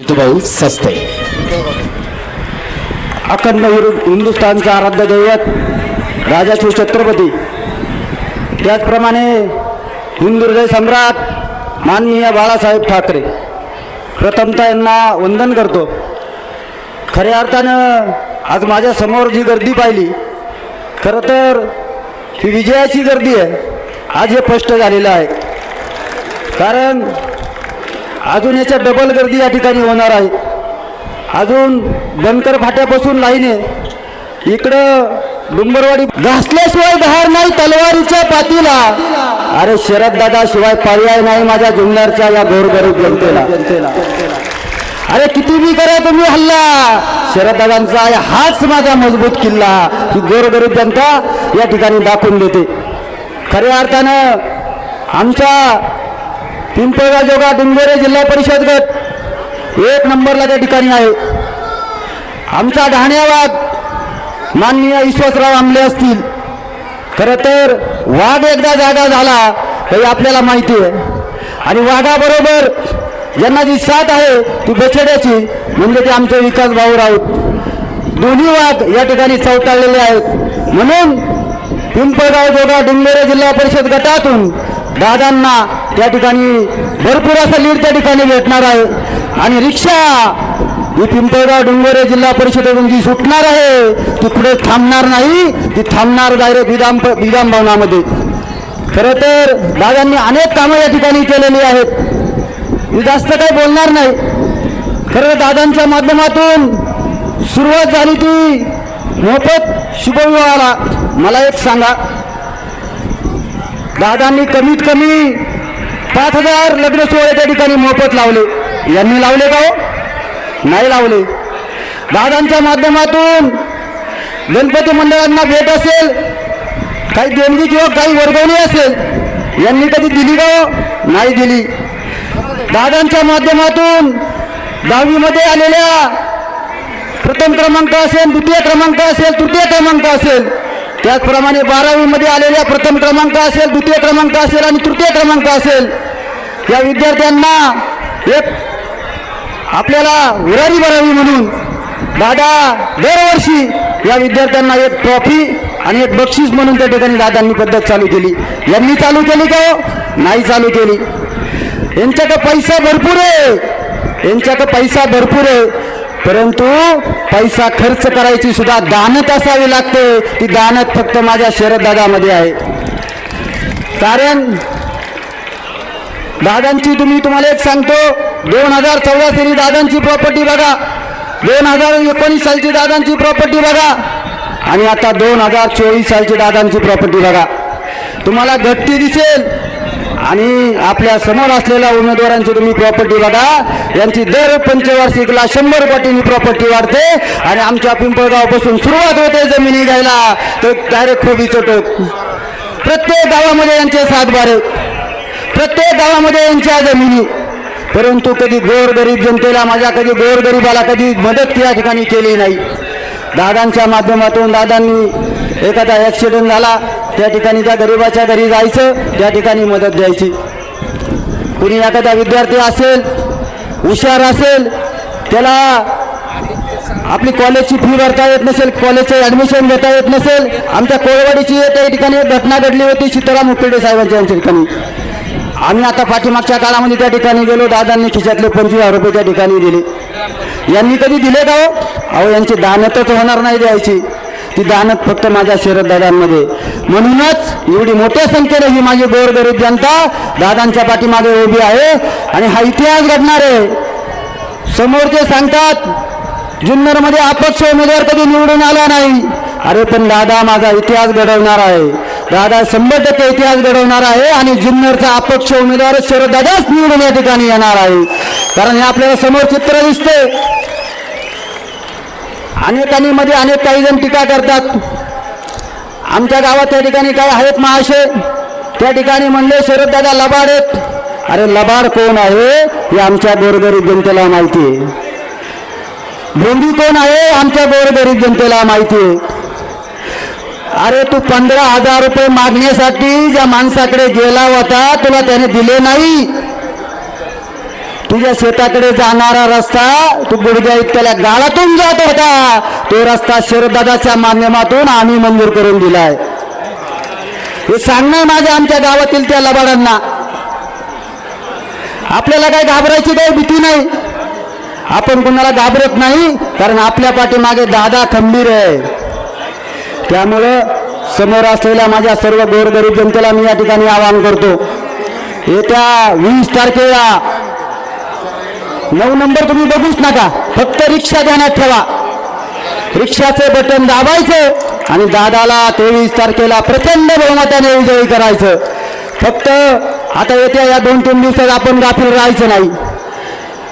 भाऊ सस्ते. अखंड हिरु- हिंदुस्थानचा आराध्य दैवत राजाशिव छत्रपती. त्याचप्रमाणे हिंदुर्दय सम्राट माननीय बाळासाहेब ठाकरे. प्रथमतः यांना वंदन करतो. खऱ्या अर्थानं आज माझ्यासमोर जी गर्दी पाहिली खरं तर ही विजयाची गर्दी आहे. आज हे स्पष्ट झालेलं आहे. कारण अजून याच्या डबल गर्दी या ठिकाणी होणार आहे. अजून बनकर फाट्यापासून आहे. इकडं डुंबरवाडी घासल्याशिवाय धार नाही तलवारीच्या पातीला. अरे शरद दादा शिवाय पर्याय नाही माझ्या जुन्नरच्या या गोरगरीब जनतेला. अरे किती बी करा तुम्ही हल्ला. शरद दादांचा हाच माझा मजबूत किल्ला. ही गोरगरीब जनता या ठिकाणी दाखवून देते. खऱ्या अर्थानं आमच्या पिंपळगाव जोगा डुंगरे जिल्हा परिषद गट. एक नंबरला त्या ठिकाणी आहे. आमचा ढाण्यावाद माननीय विश्वासराव आमले असतील. खरं तर वाघ एकदा जागा झाला हे आपल्याला माहिती आहे. आणि वाघाबरोबर ज्यांना जी साथ आहे ती बछड्याची म्हणजे ते आमचे विकास भाऊ राऊत. दोन्ही वाघ या ठिकाणी चौताळलेले आहेत. म्हणून पिंपळगाव जोगा डुंगरे जिल्हा परिषद गटातून दादांना त्या ठिकाणी भरपूर असं लीड त्या ठिकाणी भेटणार आहे. आणि रिक्षा ही पिंपळगाव डोंगरे जिल्हा परिषदेतून जी सुटणार आहे ती पुढे थांबणार नाही. ती थांबणार डायरेक्ट विधान विधान भवनामध्ये. खरं तर दादांनी अनेक कामं या ठिकाणी केलेली आहेत. मी जास्त काही बोलणार नाही. खरं दादांच्या माध्यमातून सुरुवात झाली ती मोफत शुभविवाहाला. मला एक सांगा. दादांनी कमीत कमी पाच हजार लग्न सोहळे त्या ठिकाणी मोफत लावले. यांनी लावले का हो? नाही लावले. दादांच्या माध्यमातून गणपती मंडळांना भेट असेल काही देणगी किंवा काही वर्गवणी असेल यांनी कधी दिली का हो? नाही दिली. दादांच्या माध्यमातून दहावीमध्ये आलेल्या प्रथम क्रमांक असेल द्वितीय क्रमांक असेल तृतीय क्रमांक असेल त्याचप्रमाणे बारावीमध्ये आलेल्या प्रथम क्रमांक असेल द्वितीय क्रमांक असेल आणि तृतीय क्रमांक असेल या विद्यार्थ्यांना एक आपल्याला उरारी भरावी म्हणून दादा दरवर्षी या विद्यार्थ्यांना एक ट्रॉफी आणि एक बक्षीस म्हणून त्या ठिकाणी दादांनी पद्धत चालू केली. यांनी चालू केली का हो? नाही चालू केली. यांच्याकडे पैसा भरपूर आहे. यांच्याकडे पैसा भरपूर आहे. परंतु पैसा खर्च करायची सुद्धा दानत असावी लागते. ती दानत फक्त माझ्या शरद दादामध्ये आहे. कारण दादांची तुम्ही तुम्हाला एक सांगतो दोन हजार चौदा साली दादांची प्रॉपर्टी बघा. दोन हजार एकोणीस सालची दादांची प्रॉपर्टी बघा. आणि आता दोन हजार चोवीस सालची दादांची प्रॉपर्टी बघा. तुम्हाला घट्टी दिसेल आणि आपल्यासमोर असलेल्या उमेदवारांची तुम्ही प्रॉपर्टी बघा. यांची दर पंचवार्षिकला शंभर पटीने प्रॉपर्टी वाढते. आणि आमच्या पिंपळगावपासून सुरुवात होते जमिनी घ्यायला. तर डायरेक्ट खोबी चटक. प्रत्येक गावामध्ये यांचे सातबारे. प्रत्येक गावामध्ये यांच्या जमिनी. परंतु कधी गोरगरीब जनतेला माझ्या कधी गोरगरीबाला कधी मदत या ठिकाणी केली नाही. दादांच्या माध्यमातून दादांनी एखादा ॲक्सिडेंट झाला त्या ठिकाणी त्या गरिबाच्या घरी जायचं त्या ठिकाणी मदत द्यायची. कुणी एखादा विद्यार्थी असेल हुशार असेल त्याला आपली कॉलेजची फी भरता येत नसेल कॉलेजचं ॲडमिशन घेता येत नसेल आमच्या कोळवाडीची त्या ठिकाणी घटना घडली होती सीताराम उकडे साहेबांच्या यांच्या ठिकाणी. आम्ही आता पाठीमागच्या काळामध्ये त्या ठिकाणी गेलो दादांनी खिशातले पंचवीस हजार रुपये त्या ठिकाणी दिले. यांनी कधी दिले का हो? अहो यांची दानतच होणार नाही द्यायची. ती दानत फक्त माझ्या शरददादांमध्ये म्हणूनच एवढी मोठ्या संख्येने ही माझी गोरगरीब जनता दादांच्या पाठीमागे उभी आहे आणि हा इतिहास घडणार आहे. समोरचे सांगतात जुन्नरमध्ये अपक्ष उमेदवार कधी निवडून आला नाही. अरे पण दादा माझा इतिहास घडवणार आहे. दादा शंभर टक्के इतिहास घडवणार आहे आणि जुन्नरचा अपक्ष उमेदवार शरद दादाच निवडून या ठिकाणी येणार आहे. कारण हे आपल्याला समोर चित्र दिसते अनेकांनी मध्ये अनेक काही जण टीका करतात. आमच्या गावात त्या ठिकाणी काय आहेत महाशय. त्या ठिकाणी म्हणले शरद दादा लबाड आहेत. अरे लबाड कोण आहे हे आमच्या गोरगरीब जनतेला माहिती आहे. भोंडी कोण आहे आमच्या गोरगरीब जनतेला माहिती आहे. अरे तू पंधरा हजार रुपये मागण्यासाठी ज्या माणसाकडे गेला होता तुला त्याने दिले नाही. तुझ्या शेताकडे जाणारा रस्ता तू गुडघ्या इतक्याला गाळातून जात होता. तो रस्ता शरदादाच्या माध्यमातून आम्ही मंजूर करून दिलाय. हे सांगणार माझ्या आमच्या गावातील त्या लबाडांना आपल्याला काही घाबरायची काही भीती नाही. आपण कोणाला घाबरत नाही कारण आपल्या पाठीमागे दादा खंबीर आहे. त्यामुळं समोर असलेल्या माझ्या सर्व गोरगरीब जनतेला मी या ठिकाणी आवाहन करतो. येत्या वीस तारखेला नऊ नंबर तुम्ही बघूच नका. फक्त रिक्षा ध्यानात ठेवा. रिक्षाचं बटन दाबायचं आणि दादाला तेवीस तारखेला प्रचंड बहुमताने विजयी करायचं. फक्त आता येत्या या दोन तीन दिवसात आपण गाफील राहायचं नाही.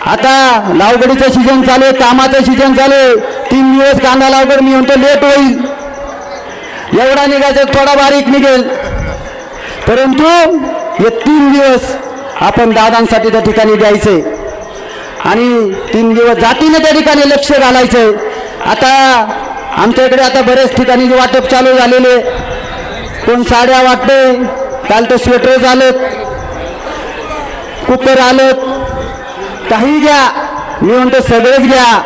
आता लावगडीचं सीजन चालू आहे कामाचं सीजन चालू आहे. तीन दिवस कांदा लावगड मी म्हणतो लेट होईल. एवढा निघायचं थोडा बारीक निघेल. परंतु हे तीन दिवस आपण दादांसाठी त्या ठिकाणी द्यायचे. आणि तीन दिवस जातीने त्या ठिकाणी लक्ष घालायचं आता आमच्या इकडे आता बऱ्याच ठिकाणी वाटप चालू झालेले कोण साड्या वाटते काल तर स्वेटर आलेत कुकर आलेत. काही घ्या मी म्हणतो सगळेच घ्या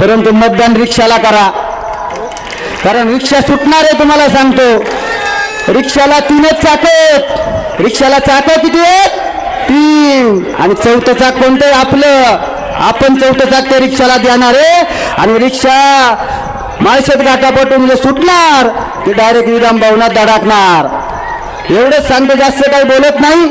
परंतु मतदान रिक्षाला करा. कारण रिक्षा सुटणार आहे तुम्हाला सांगतो. रिक्षाला तीनच चाक रिक्षाला चाक किती आहेत? तीन. आणि चौथं चाक कोणतं आपलं. आपण चौथं चाक त्या रिक्षाला देणार आहे. आणि रिक्षा माळशेत घाटापटून जे म्हणजे सुटणार. ते डायरेक्ट विराम भवनात धडकणार. एवढंच सांगतो जास्त काही बोलत नाही.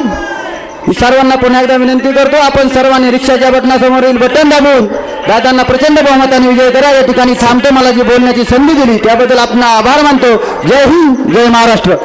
मी सर्वांना पुन्हा एकदा विनंती करतो आपण सर्वांनी रिक्षाच्या बटनासमोरील बटन दाबून दादांना प्रचंड बहुमताने विजय करा. या ठिकाणी थांबतो मला जी बोलण्याची संधी दिली त्याबद्दल आपण आभार मानतो. जय हिंद जय महाराष्ट्र.